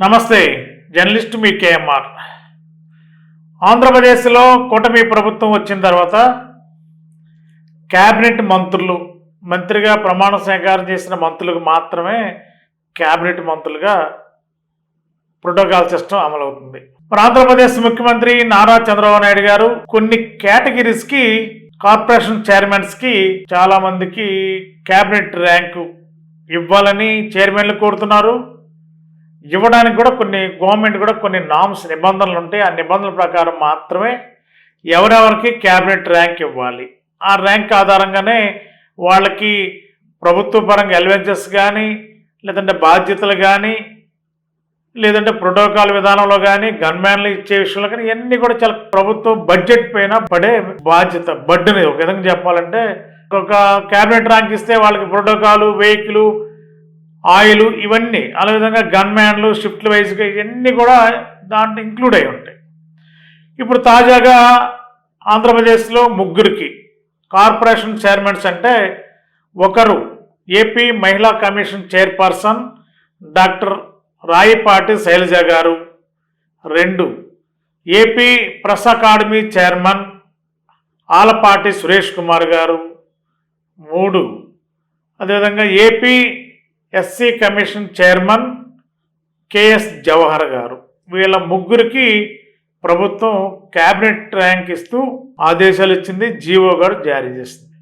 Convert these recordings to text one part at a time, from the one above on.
నమస్తే జర్నలిస్ట్ మీ కేఎంఆర్. ఆంధ్రప్రదేశ్లో కూటమి ప్రభుత్వం వచ్చిన తర్వాత క్యాబినెట్ మంత్రులు మంత్రిగా ప్రమాణ స్వీకారం చేసిన మంత్రులకు మాత్రమే క్యాబినెట్ మంత్రులుగా ప్రోటోకాల్ సిస్టమ్ అమలవుతుంది. మరి ఆంధ్రప్రదేశ్ ముఖ్యమంత్రి నారా చంద్రబాబు నాయుడు గారు కొన్ని కేటగిరీస్కి కార్పొరేషన్ చైర్మన్స్కి చాలామందికి క్యాబినెట్ ర్యాంకు ఇవ్వాలని చైర్మన్లు కోరుతున్నారు. ఇవ్వడానికి కూడా కొన్ని గవర్నమెంట్ కూడా కొన్ని నామ్స్ నిబంధనలు ఉంటాయి. ఆ నిబంధనల ప్రకారం మాత్రమే ఎవరెవరికి క్యాబినెట్ ర్యాంక్ ఇవ్వాలి. ఆ ర్యాంక్ ఆధారంగానే వాళ్ళకి ప్రభుత్వ పరంగా ఎలివెన్సెస్ కానీ లేదంటే బాధ్యతలు కానీ లేదంటే ప్రోటోకాల్ విధానంలో కానీ గన్మ్యాన్లు ఇచ్చే విషయంలో కానీ ఇవన్నీ కూడా చాలా ప్రభుత్వం బడ్జెట్ పైన పడే బాధ్యత బడ్డుని. ఒక విధంగా చెప్పాలంటే ఒక క్యాబినెట్ ర్యాంక్ ఇస్తే వాళ్ళకి ప్రోటోకాలు వెహికల్ ఆయిల్ ఇవన్నీ అలా విధంగా గన్మ్యాన్లు షిఫ్ట్ వైజ్గా ఇవన్నీ కూడా దాంట్లో ఇంక్లూడ్ అయి ఉంటాయి. ఇప్పుడు తాజాగా ఆంధ్రప్రదేశ్లో ముగ్గురికి కార్పొరేషన్ చైర్మన్స్ అంటే ఒకరు ఏపీ మహిళా commission chairperson doctor Rayapati Sailaja గారు రెండు AP press academy chairman Alapati Suresh Kumar గారు మూడు అదేవిధంగా AP SC commission chairman KS Jawahar గారు. వీళ్ళ ముగ్గురికి ప్రభుత్వం క్యాబినెట్ ర్యాంక్ ఇస్తూ ఆదేశాలు ఇచ్చింది. జీవో గారు జారీ చేసింది.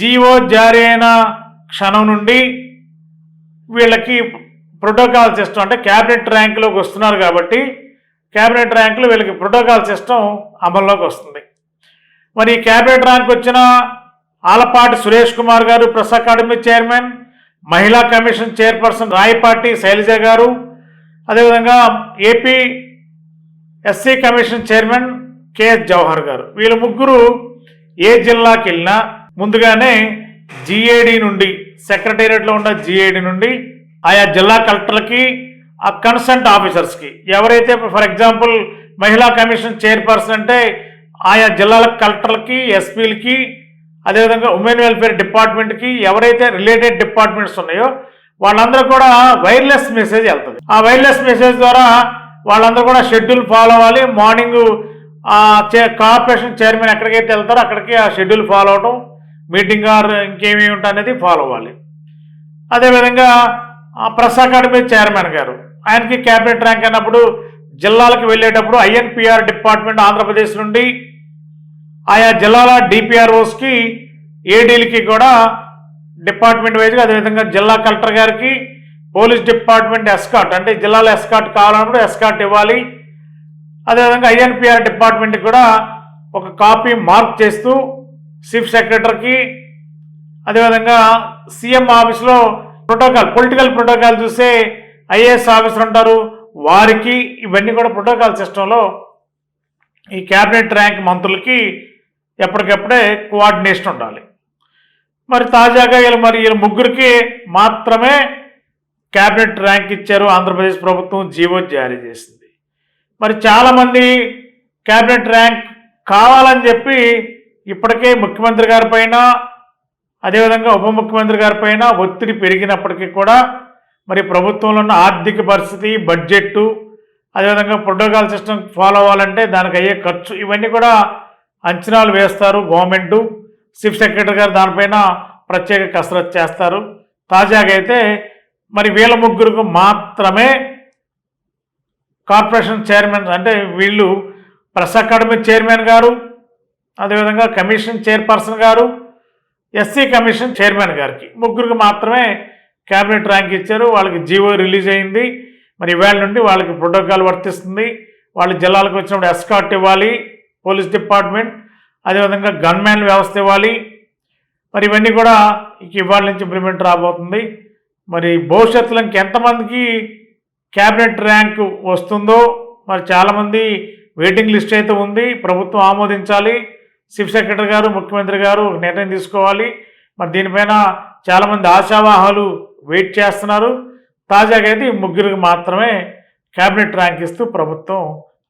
జీవో జారీ అయిన క్షణం నుండి వీళ్ళకి ప్రోటోకాల్ సిస్టమ్ అంటే క్యాబినెట్ ర్యాంకులోకి వస్తున్నారు కాబట్టి క్యాబినెట్ ర్యాంకులు వీళ్ళకి ప్రోటోకాల్ సిస్టమ్ అమల్లోకి వస్తుంది. మరి ఈ క్యాబినెట్ ర్యాంక్ వచ్చిన ఆలపాటి సురేష్ కుమార్ గారు ప్రెస్ అకాడమీ చైర్మన్ మహిళా కమిషన్ చైర్పర్సన్ రాయపాటి శైలజ గారు అదేవిధంగా AP SC commission chairman KS Jawahar గారు. వీళ్ళ ముగ్గురు ఏ జిల్లాకి వెళ్ళినా ముందుగానే జిఏడి నుండి సెక్రటేరియట్లో ఉన్న జిఏడి నుండి ఆయా జిల్లా కలెక్టర్లకి ఆ కన్సల్ట్ ఆఫీసర్స్కి. ఎవరైతే ఫర్ ఎగ్జాంపుల్ మహిళా కమిషన్ చైర్పర్సన్ అంటే ఆయా జిల్లాల కలెక్టర్లకి ఎస్పీలకి అదేవిధంగా ఉమెన్ వెల్ఫేర్ డిపార్ట్మెంట్కి ఎవరైతే రిలేటెడ్ డిపార్ట్మెంట్స్ ఉన్నాయో వాళ్ళందరూ కూడా వైర్లెస్ మెసేజ్ వెళ్తుంది. ఆ వైర్లెస్ మెసేజ్ ద్వారా వాళ్ళందరూ కూడా షెడ్యూల్ ఫాలో అవ్వాలి. మార్నింగ్ కార్పొరేషన్ చైర్మన్ ఎక్కడికైతే వెళ్తారో అక్కడికి ఆ షెడ్యూల్ ఫాలో అవటం మీటింగ్ ఆర్ ఇంకేమీ ఉంటుంది అనేది ఫాలో అవ్వాలి. అదేవిధంగా ప్రెస్ అకాడమీ చైర్మన్ గారు ఆయనకి క్యాబినెట్ ర్యాంక్ అన్నప్పుడు జిల్లాలకు వెళ్ళేటప్పుడు ఐఎన్పిఆర్ డిపార్ట్మెంట్ ఆంధ్రప్రదేశ్ నుండి ఆయా జిల్లాల డిపిఆర్ఓస్కి ఏడీలకి కూడా డిపార్ట్మెంట్ వైజ్గా అదేవిధంగా జిల్లా కలెక్టర్ గారికి పోలీస్ డిపార్ట్మెంట్ ఎస్కాట్ అంటే జిల్లాలో ఎస్కాట్ కావాలన్నప్పుడు ఎస్కాట్ ఇవ్వాలి. అదేవిధంగా ఐఎన్పిఆర్ డిపార్ట్మెంట్కి కూడా ఒక కాపీ మార్క్ చేస్తూ చీఫ్ సెక్రటరీకి అదేవిధంగా సీఎం ఆఫీస్లో ప్రోటోకాల్ పొలిటికల్ ప్రోటోకాల్ చూస్తే ఐఏఎస్ ఆఫీసర్ ఉంటారు. వారికి ఇవన్నీ కూడా ప్రోటోకాల్ సిస్టంలో ఈ క్యాబినెట్ ర్యాంక్ మంత్రులకి ఎప్పటికప్పుడే కోఆర్డినేషన్ ఉండాలి. మరి తాజాగా వీళ్ళు మరి వీళ్ళ ముగ్గురికి మాత్రమే క్యాబినెట్ ర్యాంక్ ఇచ్చారు. ఆంధ్రప్రదేశ్ ప్రభుత్వం జీవో జారీ చేసింది. మరి చాలామంది క్యాబినెట్ ర్యాంక్ కావాలని చెప్పి ఇప్పటికే ముఖ్యమంత్రి గారి పైన అదేవిధంగా ఉప ముఖ్యమంత్రి గారి పైన ఒత్తిడి పెరిగినప్పటికీ కూడా మరి ప్రభుత్వంలో ఉన్న ఆర్థిక పరిస్థితి బడ్జెట్టు అదేవిధంగా ప్రోటోకాల్ సిస్టమ్ ఫాలో అవ్వాలంటే దానికి అయ్యే ఖర్చు ఇవన్నీ కూడా అంచనాలు వేస్తారు. గవర్నమెంటు చీఫ్ సెక్రటరీ గారు దానిపైన ప్రత్యేక కసరత్తు చేస్తారు. తాజాగా అయితే మరి వీళ్ళ ముగ్గురికి మాత్రమే కార్పొరేషన్ చైర్మన్ అంటే వీళ్ళు ప్రెస్ అకాడమీ చైర్మన్ గారు అదేవిధంగా commission chairperson garu SC commission chairman గారికి ముగ్గురికి మాత్రమే క్యాబినెట్ ర్యాంక్ ఇచ్చారు. వాళ్ళకి జీవో రిలీజ్ అయింది. మరి ఇవాళ నుండి వాళ్ళకి ప్రోటోకాల్ వర్తిస్తుంది. వాళ్ళు జిల్లాలకు వచ్చినప్పుడు ఎస్కాట్ ఇవ్వాలి. పోలీస్ డిపార్ట్మెంట్ అదేవిధంగా గన్మ్యాన్ వ్యవస్థ ఇవ్వాలి. మరి ఇవన్నీ కూడా ఇవాళ నుంచి ఇంప్లిమెంట్ రాబోతుంది. మరి భవిష్యత్తులో ఇంకెంతమందికి క్యాబినెట్ ర్యాంక్ వస్తుందో మరి చాలామంది వెయిటింగ్ లిస్ట్ అయితే ఉంది. ప్రభుత్వం ఆమోదించాలి. చీఫ్ సెక్రటరీ గారు ముఖ్యమంత్రి గారు నిర్ణయం తీసుకోవాలి. మరి దీనిపైన చాలామంది ఆశావాహాలు వెయిట్ చేస్తున్నారు. తాజాగా అయితే ముగ్గురికి మాత్రమే క్యాబినెట్ ర్యాంక్ ఇస్తూ ప్రభుత్వం